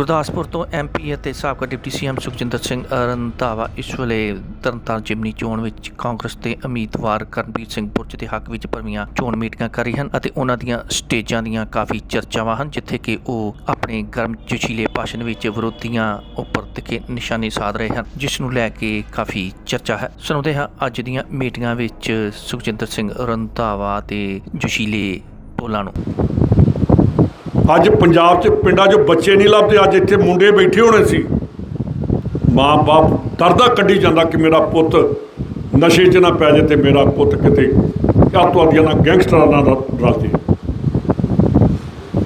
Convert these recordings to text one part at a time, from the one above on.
ਗੁਰਦਾਸਪੁਰ ਤੋਂ ਐਮਪੀ ਅਤੇ ਸਾਬਕਾ ਡਿਪਟੀ ਸੀਐਮ ਸੁਖਜਿੰਦਰ ਸਿੰਘ ਰੰਧਾਵਾ ਇਸ ਵੇਲੇ ਤਰਨਤਾਰਨ ਜਿਮਨੀ ਚੋਣ ਵਿੱਚ ਕਾਂਗਰਸ ਦੇ ਉਮੀਦਵਾਰ ਕਰਨਵੀਰ ਸਿੰਘ ਬੁਰਜ ਦੇ ਹੱਕ ਵਿੱਚ ਭਰਵੀਆਂ ਚੋਣ ਮੀਟਿੰਗਾਂ ਕਰ ਰਹੇ ਹਨ ਅਤੇ ਉਹਨਾਂ ਦੀਆਂ ਸਟੇਜਾਂ ਦੀਆਂ ਕਾਫੀ ਚਰਚਾਵਾਂ ਹਨ, ਜਿੱਥੇ ਕਿ ਉਹ ਆਪਣੇ ਗਰਮ ਜੋਸ਼ੀਲੇ ਭਾਸ਼ਣ ਵਿੱਚ ਵਿਰੋਧੀਆਂ ਉੱਪਰ ਤਿੱਖੇ ਨਿਸ਼ਾਨੇ ਸਾਧ ਰਹੇ ਹਨ, ਜਿਸ ਨੂੰ ਲੈ ਕੇ ਕਾਫੀ ਚਰਚਾ ਹੈ। ਸੁਣਾਉਂਦੇ ਹਾਂ ਅੱਜ ਦੀਆਂ ਮੀਟਿੰਗਾਂ ਵਿੱਚ ਸੁਖਜਿੰਦਰ ਸਿੰਘ ਰੰਧਾਵਾ ਤੇ ਜੋਸ਼ੀਲੇ ਬੋਲਾਂ ਨੂੰ। ਅੱਜ ਪੰਜਾਬ 'ਚ ਪਿੰਡਾਂ 'ਚ ਬੱਚੇ ਨਹੀਂ ਲੱਭਦੇ, ਅੱਜ ਇੱਥੇ ਮੁੰਡੇ ਬੈਠੇ ਹੋਣੇ ਸੀ। ਮਾਂ-ਬਾਪ ਦਰਦਾ ਕੱਢੀ ਜਾਂਦਾ ਕਿ ਮੇਰਾ ਪੁੱਤ ਨਸ਼ੇ 'ਚ ਨਾ ਪੈ ਜਾਏ ਤੇ ਮੇਰਾ ਪੁੱਤ ਕਿਤੇ ਆਤਵਾਦੀਆਂ ਨਾਲ, ਗੈਂਗਸਟਰਾਂ ਨਾਲ ਰ- ਰਲ ਜੇ।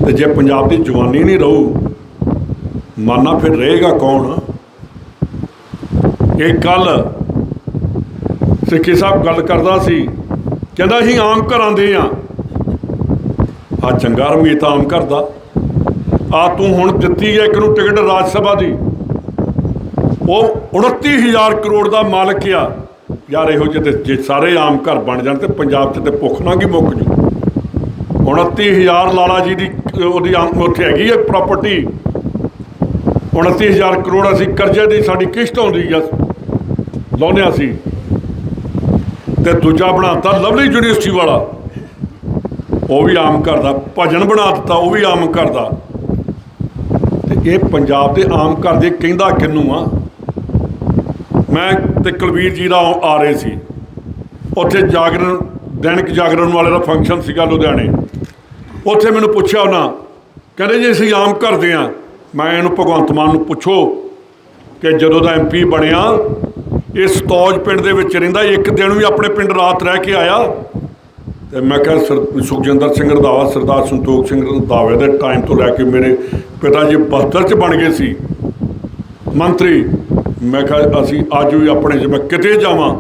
ਤੇ ਜੇ ਪੰਜਾਬ ਦੀ ਜਵਾਨੀ ਨਹੀਂ ਰਹੂ, ਮਾਨਾ ਫਿਰ ਰਹੇਗਾ ਕੌਣ? ਇਹ ਕੱਲ ਸਿੱਖੀ ਸਾਹਿਬ ਗੱਲ ਕਰਦਾ ਸੀ, ਕਹਿੰਦਾ ਅਸੀਂ ਆਮ ਘਰਾਂ ਦੇ ਆ। ਆ ਚੰਗਾ ਹਰਮੀਤ ਆਮ ਕਰਦਾ। ਆ ਤੂੰ ਹੁਣ ਦਿੱਤੀ ਹੈ ਇੱਕ ਨੂੰ ਟਿਕਟ ਰਾਜ ਸਭਾ ਦੀ। ਉਹ 29000 ਕਰੋੜ ਦਾ ਮਾਲਕ ਆ। ਯਾਰ ਇਹੋ ਜਿਹੇ ਜੇ ਸਾਰੇ ਆਮ ਘਰ ਬਣ ਜਾਣ ਤੇ ਪੰਜਾਬ 'ਚ ਤੇ ਭੁੱਖ ਨਾ ਕੀ ਮੁੱਕ ਜੂ? 29000 ਲਾਲਾ ਜੀ ਦੀ, ਉਹਦੀ ਆਮ ਉੱਥੇ ਹੈਗੀ ਹੈ ਪ੍ਰਾਪਰਟੀ 29000 ਕਰੋੜ ਅਸੀਂ ਕਰਜ਼ੇ ਦੀ ਸਾਡੀ ਕਿਸ਼ਤ ਆਉਂਦੀ ਆ। ਲਾਉਂਦੇ ਅਸੀਂ। ਤੇ ਦੂਜਾ ਬਣਾਤਾ ਲਵਲੀ ਯੂਨੀਵਰਸਿਟੀ ਵਾਲਾ। ਉਹ ਵੀ ਆਮ ਘਰ ਦਾ ਭਜਨ ਬਣਾ ਦਿੱਤਾ, ਉਹ ਵੀ ਆਮ ਘਰ ਦਾ। ਤੇ ਇਹ ਪੰਜਾਬ ਦੇ ਆਮ ਘਰ ਦੇ ਕਹਿੰਦਾ ਕਿੰਨੂੰ ਆ? ਮੈਂ ਤੇ ਕੁਲਵੀਰ ਜੀ ਦਾ ਆ ਰਹੇ ਸੀ। ਉੱਥੇ ਜਾਗਰਣ, ਦੈਨਿਕ ਜਾਗਰਣ ਵਾਲੇ ਦਾ ਫੰਕਸ਼ਨ ਸੀਗਾ ਲੁਧਿਆਣੇ। ਉੱਥੇ ਮੈਨੂੰ ਪੁੱਛਿਆ ਉਹਨਾਂ, ਕਹਿੰਦੇ ਜੀ ਅਸੀਂ ਆਮ ਕਰਦੇ ਆ। ਮੈਂ ਇਹਨੂੰ ਭਗਵੰਤ ਮਾਨ ਨੂੰ ਪੁੱਛੋ ਕਿ ਜਦੋਂ ਦਾ ਐਮਪੀ ਬਣਿਆ ਇਹ ਸਤੌਜ ਪਿੰਡ ਦੇ ਵਿੱਚ ਰਹਿੰਦਾ, ਇੱਕ ਦਿਨ ਵੀ ਆਪਣੇ ਪਿੰਡ ਰਾਤ ਰਹਿ ਕੇ ਆਇਆ ਤੇ ਮੈਂ ਕਿਹਾ ਸਰ, ਸੁਖਜਿੰਦਰ ਸਿੰਘ ਰੰਧਾਵਾ ਸਰਦਾਰ ਸੰਤੋਖ ਸਿੰਘ ਰੰਧਾਵੇ ਦੇ ਟਾਈਮ ਤੋਂ ਲੈ ਕੇ ਮੇਰੇ ਪਿਤਾ ਜੀ 72 ਚ ਬਣ ਗਏ ਸੀ। ਮੰਤਰੀ, ਮੈਂ ਕਿਹਾ ਅਸੀਂ ਅੱਜ ਵੀ ਆਪਣੇ ਜੇ ਮੈਂ ਕਿਤੇ ਜਾਵਾਂ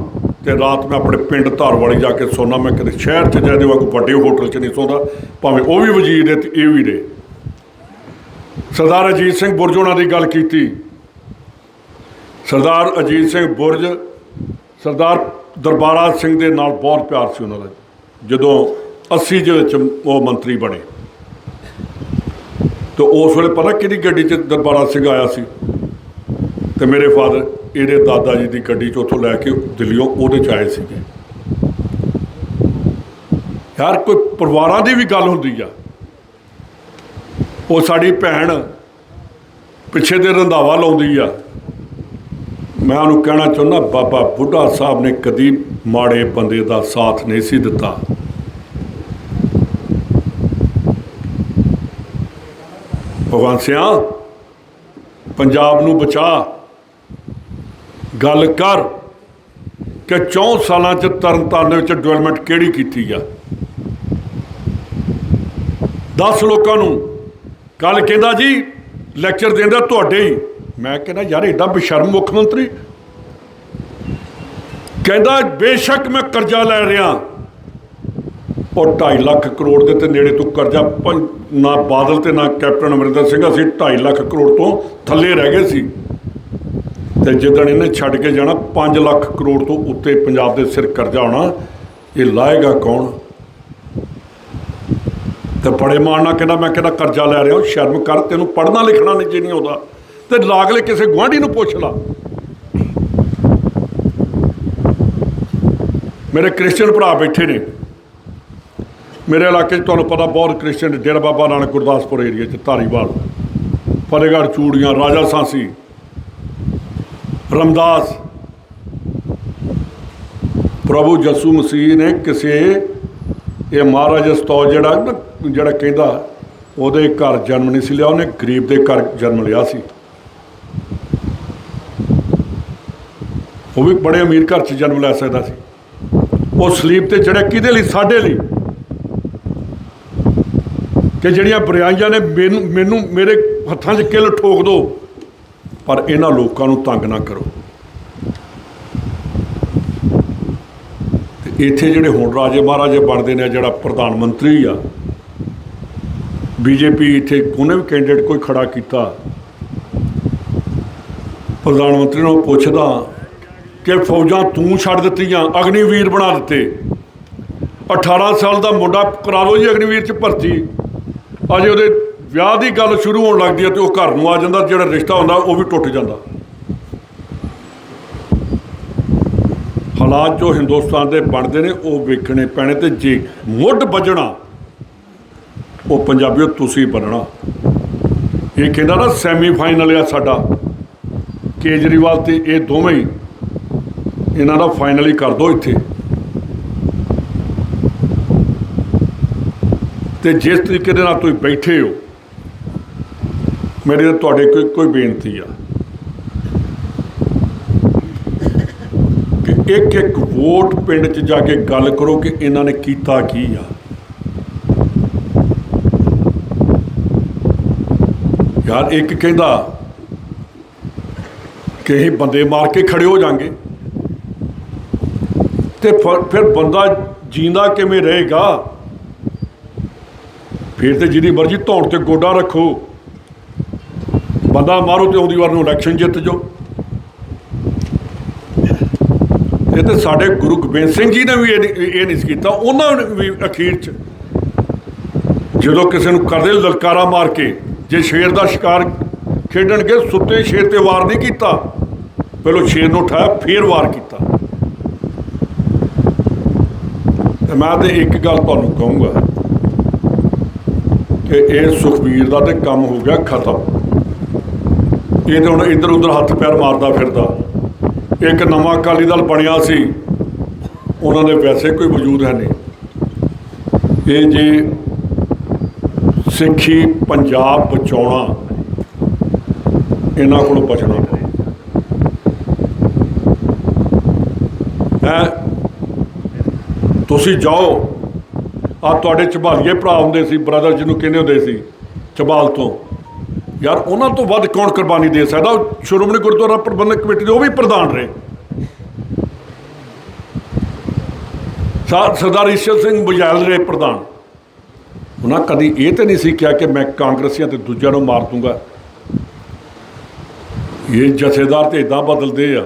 ਤੇ ਰਾਤ ਮੈਂ ਆਪਣੇ ਪਿੰਡ ਧਾਰਵਾਲੀ ਜਾ ਕੇ ਸੋਨਾ ਮੈਂ ਕਿਤੇ ਸ਼ਹਿਰ 'ਚ ਜਾ ਦੇਵਾਂ ਕੋਈ ਵੱਡੇ ਹੋਟਲ 'ਚ ਨਹੀਂ ਸੌਂਦਾ, ਭਾਵੇਂ ਉਹ ਵੀ ਵਜ਼ੀਰ ਹੈ ਤੇ ਇਹ ਵੀ ਨੇ। ਸਰਦਾਰ ਅਜੀਤ ਸਿੰਘ ਬੁਰਜ ਉਹਨਾਂ ਦੀ ਗੱਲ ਕੀਤੀ। ਸਰਦਾਰ ਅਜੀਤ ਸਿੰਘ ਬੁਰਜ, ਸਰਦਾਰ ਦਰਬਾਰਾ ਸਿੰਘ ਦੇ ਨਾਲ ਬਹੁਤ ਪਿਆਰ ਸੀ ਉਹਨਾਂ ਦਾ ਜਦੋਂ 80 ਦੇ ਵਿੱਚ ਉਹ ਮੰਤਰੀ ਬਣੇ। ਤੇ ਉਸ ਵੇਲੇ ਪਤਾ ਕਿਹਦੀ ਗੱਡੀ 'ਚ ਦਰਬਾਰਾ ਸਿੰਘ ਆਇਆ ਸੀ? ਤੇ ਮੇਰੇ ਫਾਦਰ, ਇਹਦੇ ਦਾਦਾ ਜੀ ਦੀ ਗੱਡੀ 'ਚ ਉੱਥੋਂ ਲੈ ਕੇ ਦਿੱਲੀੋਂ ਉਹਦੇ 'ਚ ਆਏ ਸੀਗੇ। ਯਾਰ, ਕੋਈ ਪਰਿਵਾਰਾਂ ਦੀ ਵੀ ਗੱਲ ਹੁੰਦੀ ਆ। ਉਹ ਸਾਡੀ ਭੈਣ ਪਿੱਛੇ ਦੇ ਰੰਧਾਵਾ ਲਾਉਂਦੀ ਆ। ਮੈਂ ਉਹਨੂੰ ਕਹਿਣਾ ਚਾਹੁੰਦਾ, ਬਾਬਾ ਬੁੱਢਾ ਸਾਹਿਬ ਨੇ ਕਦੀ ਮਾੜੇ ਬੰਦੇ ਦਾ ਸਾਥ ਨਹੀਂ ਸੀ ਦਿੱਤਾ। ਭਗਵਾਨ ਸਿਆ, ਪੰਜਾਬ ਨੂੰ ਬਚਾ। ਗੱਲ ਕਰ ਕਿ 4 ਸਾਲਾਂ ਚ ਤਰਨਤਾਰਨ ਦੇ ਵਿੱਚ ਡਿਵੈਲਪਮੈਂਟ ਕਿਹੜੀ ਕੀਤੀ ਆ? 10 ਲੋਕਾਂ ਨੂੰ। ਕੱਲ ਕਹਿੰਦਾ ਜੀ ਲੈਕਚਰ ਦਿੰਦਾ ਤੁਹਾਡੇ ਹੀ। ਮੈਂ ਕਹਿੰਦਾ, ਯਾਰ, ਏਡਾ ਬੇਸ਼ਰਮ ਮੁੱਖ ਮੰਤਰੀ? ਕਹਿੰਦਾ, ਬੇਸ਼ੱਕ ਮੈਂ ਕਰਜ਼ਾ ਲੈ ਰਿਹਾ। ਉਹ 2.5 ਲੱਖ ਕਰੋੜ ਦੇ ਤੇ ਨੇੜੇ ਤੋਂ ਕਰਜ਼ਾ ਨਾ ਬਾਦਲ ਤੇ ਨਾ ਕੈਪਟਨ ਅਮਰਿੰਦਰ ਸਿੰਘ, ਅਸੀਂ 2.5 ਲੱਖ ਕਰੋੜ ਤੋਂ ਥੱਲੇ ਰਹਿ ਗਏ ਸੀ। ਤੇ ਜਿੱਦਣ ਇਹਨੇ ਛੱਡ ਕੇ ਜਾਣਾ 5 ਲੱਖ ਕਰੋੜ ਤੋਂ ਉੱਤੇ ਪੰਜਾਬ ਦੇ ਸਿਰ ਕਰਜ਼ਾ ਹੋਣਾ ਇਹ ਲਾਏਗਾ ਕੌਣ? ਤੇ ਬੜੇ ਮਾਣ ਨਾਲ ਕਹਿੰਦਾ, ਮੈਂ ਕਹਿੰਦਾ, ਕਰਜ਼ਾ ਲੈ ਰਿਹਾ ਸ਼ਰਮ ਕਰ, ਤੈਨੂੰ ਪੜ੍ਹਨਾ ਲਿਖਣਾ ਨਹੀਂ ਜੇ ਨਹੀਂ ਆਉਂਦਾ। ਤੇ ਲਾਗਲੇ ਕਿਸੇ ਗੁਆਂਢੀ ਨੂੰ ਪੁੱਛ ਲਾ। ਮੇਰੇ ਕ੍ਰਿਸਚੀਅਨ ਭਰਾ ਬੈਠੇ ਨੇ। ਮੇਰੇ ਇਲਾਕੇ 'ਚ ਤੁਹਾਨੂੰ ਪਤਾ ਬਹੁਤ ਕ੍ਰਿਸਚੀਅਨ ਨੇ, ਡੇਰਾ ਬਾਬਾ ਨਾਨਕ ਗੁਰਦਾਸਪੁਰ ਏਰੀਆ 'ਚ ਧਾਰੀਵਾਲ ਫਤਿਹਗੜ੍ਹ ਚੂੜੀਆਂ ਰਾਜਾ ਸਾਂਸੀ ਰਮਦਾਸ ਪ੍ਰਭੂ ਯਸੂ ਮਸੀਹ ਨੇ ਕਿਸੇ ਇਹ ਮਹਾਰਾਜ ਸਤੌ ਜਿਹੜਾ ਨਾ ਜਿਹੜਾ ਕਹਿੰਦਾ ਉਹਦੇ ਘਰ ਜਨਮ ਨਹੀਂ ਸੀ ਲਿਆ ਉਹਨੇ ਗਰੀਬ ਦੇ ਘਰ ਜਨਮ ਲਿਆ ਸੀ। ਉਹ ਵੀ ਬੜੇ ਅਮੀਰ ਘਰ 'ਚ ਜਨਮ ਲੈ ਸਕਦਾ ਸੀ। ਉਹ ਸਲੀਬ ਤੇ ਚੜਿਆ ਕਿਹਦੇ ਲਈ? ਸਾਡੇ ਲਈ। ਕਿ ਜਿਹੜੀਆਂ ਬੁਰਾਈਆਂ ਨੇ ਮੈਨੂੰ ਮੈਨੂੰ, ਮੇਰੇ ਹੱਥਾਂ 'ਚ ਕਿੱਲ ਠੋਕ ਦੋ। ਪਰ ਇਹਨਾਂ ਲੋਕਾਂ ਨੂੰ ਤੰਗ ਨਾ ਕਰੋ। ਤੇ ਇੱਥੇ ਜਿਹੜੇ ਹੁਣ ਰਾਜੇ ਮਹਾਰਾਜੇ ਬਣਦੇ ਨੇ, ਜਿਹੜਾ ਪ੍ਰਧਾਨ ਮੰਤਰੀ ਆ, ਬੀਜੇਪੀ ਇੱਥੇ ਉਹਨੇ ਵੀ ਕੈਂਡੀਡੇਟ ਕੋਈ ਖੜਾ ਕੀਤਾ। ਪ੍ਰਧਾਨ ਮੰਤਰੀ ਨੂੰ ਪੁੱਛਦਾ ਕਿ ਫੌਜਾਂ ਤੂੰ ਛੱਡ ਦਿੱਤੀਆਂ, ਅਗਨੀਵੀਰ ਬਣਾ ਦਿੱਤੇ। 18 ਸਾਲ ਦਾ ਮੁੰਡਾ ਕਰਾ ਲਓ ਜੀ ਅਗਨੀਵੀਰ ਚ ਭਰਤੀ। ਅਜੇ ਉਹਦੇ ਵਿਆਹ ਦੀ ਗੱਲ ਸ਼ੁਰੂ ਹੋਣ ਲੱਗਦੀ ਹੈ ਤੇ ਉਹ ਘਰ ਨੂੰ ਆ ਜਾਂਦਾ, ਜਿਹੜਾ ਰਿਸ਼ਤਾ ਹੁੰਦਾ ਉਹ ਵੀ ਟੁੱਟ ਜਾਂਦਾ। ਹਾਲਾਤ ਜੋ ਹਿੰਦੁਸਤਾਨ ਦੇ ਬਣਦੇ ਨੇ, ਉਹ ਵੇਖਣੇ ਪੈਣੇ ਤੇ ਜੇ ਮੁੱਢ ਵੱਜਣਾ, ਉਹ ਪੰਜਾਬੀਓ ਤੁਸੀਂ ਬਣਨਾ ਇਹ ਕਹਿੰਦਾ ਨਾ ਸੈਮੀ ਫਾਈਨਲ ਆ ਸਾਡਾ। ਕੇਜਰੀਵਾਲ ਤੇ ਇਹ ਦੋਵੇਂ ਹੀ ਇਹਨਾਂ ਦਾ ਫਾਈਨਲੀ ਕਰ ਦਿਓ ਇੱਥੇ। ਤੇ ਜਿਸ ਤਰੀਕੇ ਦੇ ਨਾਲ ਤੁਸੀਂ ਬੈਠੇ ਹੋ, ਮੇਰੀ ਤਾਂ ਤੁਹਾਡੇ ਕੋਈ ਕੋਈ ਬੇਨਤੀ ਆ। ਕਿ ਇੱਕ ਇੱਕ ਵੋਟ ਪਿੰਡ 'ਚ ਜਾ ਕੇ ਗੱਲ ਕਰੋ ਕਿ ਇਹਨਾਂ ਨੇ ਕੀਤਾ ਕੀ ਆ। ਯਾਰ ਇੱਕ ਕਹਿੰਦਾ ਕਿ ਅਸੀਂ ਬੰਦੇ ਮਾਰ ਕੇ ਖੜੇ ਹੋ ਜਾਾਂਗੇ। ਤੇ ਫਿਰ ਬੰਦਾ ਜੀਂਦਾ ਕਿਵੇਂ ਰਹੇਗਾ? ਫਿਰ ਤੇ ਜਿਹਦੀ ਮਰਜ਼ੀ ਧੌਣ ਤੇ ਗੋਡਾ ਰੱਖੋ। ਬੰਦਾ ਮਾਰੋ ਤੇ ਆਉਂਦੀ ਵਾਰ ਨੂੰ ਇਲੈਕਸ਼ਨ ਜਿੱਤ ਜਾਓ। ਇਹ ਤੇ ਸਾਡੇ ਗੁਰੂ ਗੋਬਿੰਦ ਸਿੰਘ ਜੀ ਨੇ ਵੀ ਇਹ ਨਹੀਂ- ਕੀਤਾ। ਉਹਨਾਂ ਨੇ ਵੀ ਅਖੀਰ 'ਚ ਜਦੋਂ ਕਿਸੇ ਨੂੰ ਕਰਦੇ ਲਲਕਾਰਾ ਮਾਰ ਕੇ, ਜੇ ਸ਼ੇਰ ਦਾ ਸ਼ਿਕਾਰ ਖੇਡਣਗੇ, ਸੁੱਤੇ ਸ਼ੇਰ ਤੇ ਵਾਰ ਨਹੀਂ ਕੀਤਾ। ਪਹਿਲਾਂ ਸ਼ੇਰ ਨੂੰ ਉਠਾਇਆ, ਫੇਰ ਵਾਰ ਕੀਤਾ। ਤੇ ਮੈਂ ਤੇ ਇੱਕ ਗੱਲ ਤੁਹਾਨੂੰ ਕਹੂੰਗਾ ਕਿ ਇਹ ਸੁਖਬੀਰ ਦਾ ਤੇ ਕੰਮ ਹੋ ਗਿਆ ਖਤਮ। ਇਹ ਤੇ ਹੁਣ ਇੱਧਰ ਉੱਧਰ ਹੱਥ ਪੈਰ ਮਾਰਦਾ ਫਿਰਦਾ। ਇੱਕ ਨਵਾਂ ਅਕਾਲੀ ਦਲ ਬਣਿਆ ਸੀ, ਉਹਨਾਂ ਦੇ ਵੈਸੇ ਕੋਈ ਵਜੂਦ ਹੈ ਨਹੀਂ। ਇਹ ਜੇ ਸਿੱਖੀ ਪੰਜਾਬ ਬਚਾਉਣਾ, ਇਹਨਾਂ ਕੋਲੋਂ ਬਚਣਾ ਪਊ ਹੈ ਤੁਸੀਂ ਜਾਓ। ਆ ਤੁਹਾਡੇ ਝਬਾਲੀਏ ਭਰਾ ਹੁੰਦੇ ਸੀ ਬ੍ਰਦਰ ਜਿਹਨੂੰ ਕਹਿੰਦੇ ਹੁੰਦੇ ਸੀ ਝਬਾਲ ਤੋਂ। ਯਾਰ, ਉਹਨਾਂ ਤੋਂ ਵੱਧ ਕੌਣ ਕੁਰਬਾਨੀ ਦੇ ਸਕਦਾ? ਸ਼੍ਰੋਮਣੀ ਗੁਰਦੁਆਰਾ ਪ੍ਰਬੰਧਕ ਕਮੇਟੀ ਦੇ ਉਹ ਵੀ ਪ੍ਰਧਾਨ ਰਹੇ। ਸਰਦਾਰ ਈਸ਼ਰ ਸਿੰਘ ਬੁਝੈਲ ਰਹੇ ਪ੍ਰਧਾਨ। ਉਹਨਾਂ ਕਦੀ ਇਹ ਤੇ ਨਹੀਂ ਸੀ ਕਿਹਾ ਕਿ ਮੈਂ ਕਾਂਗਰਸੀਆਂ ਤੇ ਦੂਜਿਆਂ ਨੂੰ ਮਾਰ ਦੂੰਗਾ। ਇਹ ਜਥੇਦਾਰ ਤੇ ਇਦਾਂ ਬਦਲਦੇ ਆ।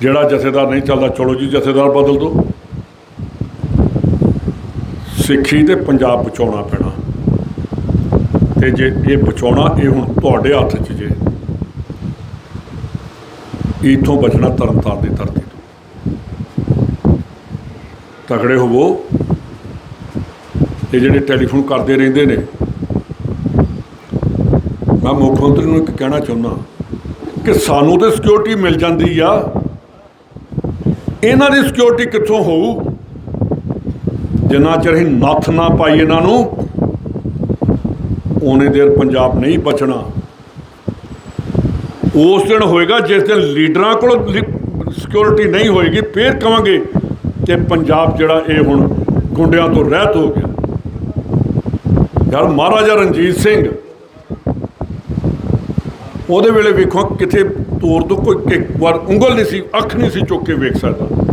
ਜਿਹੜਾ ਜਥੇਦਾਰ ਨਹੀਂ ਚੱਲਦਾ, ਚਲੋ ਜੀ, ਜਥੇਦਾਰ ਬਦਲ ਦਿਓ। ਸਿੱਖੀ ਤੇ ਪੰਜਾਬ ਬਚਾਉਣਾ ਪੈਣਾ। ਤੇ ਜੇ ਇਹ ਬਚਾਉਣਾ, ਇਹ ਹੁਣ ਤੁਹਾਡੇ ਹੱਥ 'ਚ ਜੇ। ਇਥੋਂ ਬਚਣਾ ਤਰਨਤਾਰਨ ਦੀ ਧਰਤੀ ਤੋਂ। ਤਕੜੇ ਹੋਵੋ। ਇਹ ਜਿਹੜੇ ਟੈਲੀਫੋਨ ਕਰਦੇ ਰਹਿੰਦੇ ਨੇ, ਮੈਂ ਮੁੱਖ ਮੰਤਰੀ ਨੂੰ ਇੱਕ ਕਹਿਣਾ ਚਾਹੁੰਦਾ ਕਿ ਸਾਨੂੰ ਤੇ ਸਿਕਿਉਰਿਟੀ ਮਿਲ ਜਾਂਦੀ ਆ। ਇਹਨਾਂ ਦੀ ਸਿਕਿਉਰਿਟੀ ਕਿੱਥੋਂ ਹੋਊ? ਜਿੰਨਾ ਚਿਰ ਅਸੀਂ ਨੱਥ ਨਾ ਪਾਈ ਇਹਨਾਂ ਨੂੰ ਓਨੇ ਦੇਰ ਪੰਜਾਬ ਨਹੀਂ ਬਚਣਾ। ਉਸ ਦਿਨ ਹੋਏਗਾ, ਜਿਸ ਦਿਨ ਲੀਡਰਾਂ ਕੋਲ ਸਿਕਿਉਰਿਟੀ ਨਹੀਂ ਹੋਏਗੀ, ਫੇਰ ਕਵਾਂਗੇ ਕਿ ਪੰਜਾਬ ਜਿਹੜਾ ਇਹ ਹੁਣ ਗੁੰਡਿਆਂ ਤੋਂ ਰਹਿਤ ਹੋ ਗਿਆ। ਯਾਰ ਮਹਾਰਾਜਾ ਰਣਜੀਤ ਸਿੰਘ, ਉਹਦੇ ਵੇਲੇ ਵੇਖੋ ਕਿਥੇ ਤੋਰ ਤੋਂ ਕੋਈ ਇੱਕ ਵਾਰ ਉਂਗਲ ਨਹੀਂ ਸੀ, ਅੱਖ ਨਹੀਂ ਸੀ ਚੁੱਕ ਕੇ ਵੇਖ ਸਕਦਾ।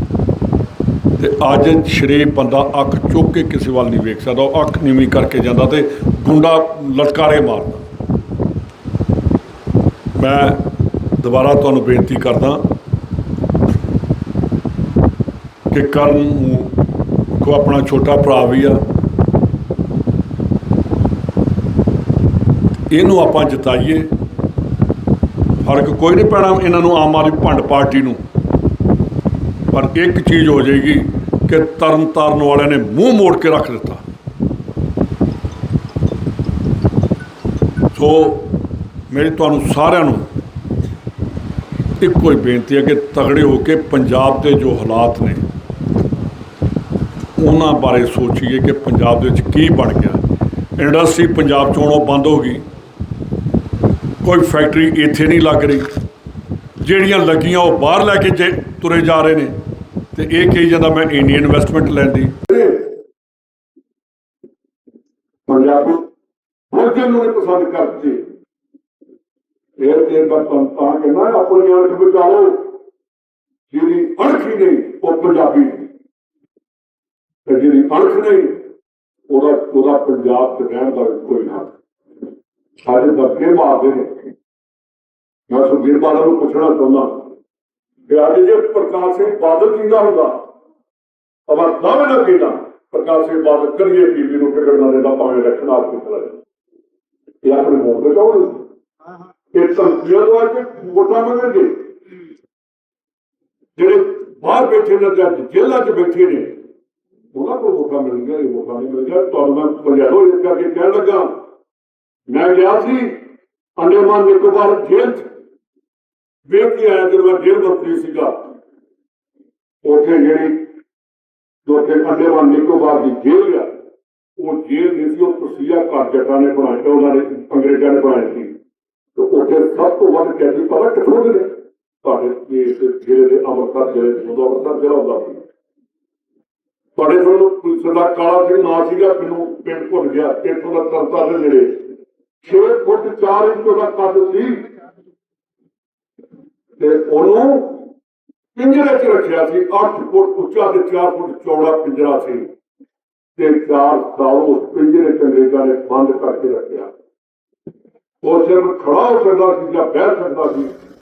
ਤੇ ਅੱਜ ਸ਼ਰੀਫ ਬੰਦਾ ਅੱਖ ਚੁੱਕ ਕੇ ਕਿਸੇ ਵੱਲ ਨਹੀਂ ਵੇਖ ਸਕਦਾ, ਉਹ ਅੱਖ ਨੀਵੀਂ ਕਰਕੇ ਜਾਂਦਾ ਤੇ ਗੁੰਡਾ ਲਟਕਾਰੇ ਮਾਰਦਾ। ਮੈਂ ਦੁਬਾਰਾ ਤੁਹਾਨੂੰ ਬੇਨਤੀ ਕਰਦਾ ਕਿ ਕਰਨ ਕੋ ਆਪਣਾ ਛੋਟਾ ਭਰਾ ਵੀ ਆ, ਇਹਨੂੰ ਆਪਾਂ ਜਿਤਾਈਏ। ਫ਼ਰਕ ਕੋਈ ਨਹੀਂ ਪੈਣਾ ਇਹਨਾਂ ਨੂੰ ਆਮ ਆਦਮੀ ਭੰਡ ਪਾਰਟੀ ਨੂੰ। ਪਰ ਇੱਕ ਚੀਜ਼ ਹੋ ਜਾਏਗੀ ਕਿ ਤਰਨ ਤਾਰਨ ਵਾਲਿਆਂ ਨੇ ਮੂੰਹ ਮੋੜ ਕੇ ਰੱਖ ਦਿੱਤਾ। ਸੋ ਮੇਰੀ ਤੁਹਾਨੂੰ ਸਾਰਿਆਂ ਨੂੰ ਇੱਕੋ ਹੀ ਬੇਨਤੀ ਹੈ ਕਿ ਤਗੜੇ ਹੋ ਕੇ ਪੰਜਾਬ ਦੇ ਜੋ ਹਾਲਾਤ ਨੇ, ਉਹਨਾਂ ਬਾਰੇ ਸੋਚੀਏ ਕਿ ਪੰਜਾਬ ਦੇ ਵਿੱਚ ਕੀ ਬਣ ਗਿਆ। ਇੰਡਸਟਰੀ ਪੰਜਾਬ ਚੋਂ ਉਹ ਬੰਦ ਹੋ ਗਈ। ਕੋਈ ਫੈਕਟਰੀ ਇੱਥੇ ਨਹੀਂ ਲੱਗ ਰਹੀ। ਜਿਹੜੀਆਂ ਲੱਗੀਆਂ ਉਹ ਬਾਹਰ ਲੈ ਕੇ ਜੇ ਤੁਰੇ ਜਾ ਰਹੇ ਨੇ। ਤੇ ਇਹ ਕਹੀ ਜਾਂਦਾ ਮੈਂ ਇੰਡੀਅਨ ਇਨਵੈਸਟਮੈਂਟ ਲੈਂਦੀ। ਪੰਜਾਬੀ ਭੋਜਨ ਨੂੰ ਪਸੰਦ ਕਰਦੇ? ਇਹ ਇਹ ਗੱਲ ਤਾਂ ਕਹਿੰਦਾ ਆਪਣੀ ਅਣਖ ਬਚਾਓ। ਜਿਹੜੀ ਅਣਖ ਹੀ ਨਹੀਂ ਉਹ ਪੰਜਾਬੀ ਨਹੀਂ। ਤੇ ਜਿਹਦੀ ਅਣਖ ਨਹੀਂ ਉਹਦਾ ਉਹਦਾ ਪੰਜਾਬ ਤੇ ਰਹਿਣ ਦਾ ਕੋਈ ਨਾ ਸਾਰੇ ਦਬਕੇ ਮਾਰਦੇ ਨੇ। ਮੈਂ ਸੁਖਬੀਰ ਬਾਦਲ ਨੂੰ ਪੁੱਛਣਾ ਚਾਹੁੰਦਾ ਕਿ ਅੱਜ ਜੇ ਪ੍ਰਕਾਸ਼ ਸਿੰਘ ਬਾਦਲ ਜਿੰਦਾ ਹੁੰਦਾ ਅਮਰ ਦਾਵੇ ਨਾ ਕੀਤਾ ਪ੍ਰਕਾਸ਼ ਸਿੰਘ ਬਾਦਲ ਕਰੀਏ ਬੀਬੀ ਨੂੰ ਟਿਕਟ ਨਾ ਦੇਦਾ ਭਾਵੇਂ ਰੱਖਣਾ ਆਪ ਕਿਸ ਤਰ੍ਹਾਂ ਇਹ ਆਪਣੇ ਮੋਹ ਤੇ ਕਹੋ ਇਹ ਸੰਖਿਆ ਤੋਂ ਆ ਕੇ ਵੋਟਾਂ ਮੰਗਣਗੇ ਜਿਹੜੇ ਬਾਹਰ ਬੈਠੇ ਨੇ ਜਾਂ ਜੇਲ੍ਹਾਂ 'ਚ ਬੈਠੇ ਨੇ ਉਹਨਾਂ ਕੋਲ ਵੋਟਾਂ ਮਿਲਣਗੀਆਂ ਇਹ ਵੋਟਾਂ ਨਹੀਂ ਮਿਲਣਗੀਆਂ ਤੁਹਾਨੂੰ ਮੈਂ ਪੰਜਾਬੋ ਇਸ ਕਰਕੇ ਕਹਿਣ ਲੱਗਾ ਮੈਂ ਗਿਆ ਸੀ ਅੰਡੇਮਾਨ ਨਿਕੋਬਾਰ ਜੇਲ੍ਹ 'ਚ ਵੇਖ ਕੇ ਆਇਆ ਜਦੋਂ ਮੈਂ ਜੇਲ੍ਹ ਮੰਤਰੀ ਸੀਗਾ, ਉੱਥੇ ਜਿਹੜੀ ਉੱਥੇ ਅੰਡੇਮਾਨ ਨਿਕੋਬਾਰ ਦੀ ਜੇਲ੍ਹ ਆ, ਉਹ ਜੇਲ੍ਹ ਨਹੀਂ ਸੀ, ਉਹ ਤਸੀਆ ਘਰ ਨੇ ਬਣਾਇਆ ਉਹਨਾਂ ਨੇ ਅੰਗਰੇਜ਼ਾਂ ਨੇ ਬਣਾਇਆ ਸੀ। ਤੇ ਉੱਥੇ ਸਭ ਤੋਂ ਵੱਧ ਕੈਦੀ ਪਤਾ ਕਿੱਥੋਂ ਨੇ ਤੁਹਾਡੇ ਇਸ ਜ਼ਿਲ੍ਹੇ ਦੇ ਅੰਮ੍ਰਿਤਸਰ ਜ਼ਿਲ੍ਹੇ ਦੇ ਉਦੋਂ ਅੰਮ੍ਰਿਤਸਰ ਹੁੰਦਾ ਸੀ। ਤੁਹਾਡੇ ਕੋਲ ਸਰਦਾਰ ਕਾਲਾ ਸਿੰਘ ਨਾਂ ਸੀਗਾ, ਮੈਨੂੰ ਪਿੰਡ ਭੁੱਲ ਗਿਆ। ਇੱਥੋਂ ਦਾ ਤਰਤਾ ਦੇ ਨੇੜੇ 6 ਫੁੱਟ 4 ਇੰਚ ਦਾ ਕੱਦ ਸੀ ਤੇ ਉਹਨੂੰ ਪਿੰਜਰੇ 'ਚ ਰੱਖਿਆ ਸੀ 8 ਫੁੱਟ ਉੱਚਾ ਤੇ 4 ਫੁੱਟ ਚੌੜਾ ਪਿੰਜਰਾ ਸੀ। ਤੇ 4 ਸਾਲ ਉਸ ਪਿੰਜਰੇ 'ਚ ਅੰਗਰੇਜ਼ਾਂ ਨੇ ਬੰਦ ਕਰਕੇ ਰੱਖਿਆ। ਉਹ ਸਿਰਫ ਖੜਾ ਹੋ ਸਕਦਾ ਸੀ ਜਾਂ ਬਹਿ ਸਕਦਾ ਸੀ।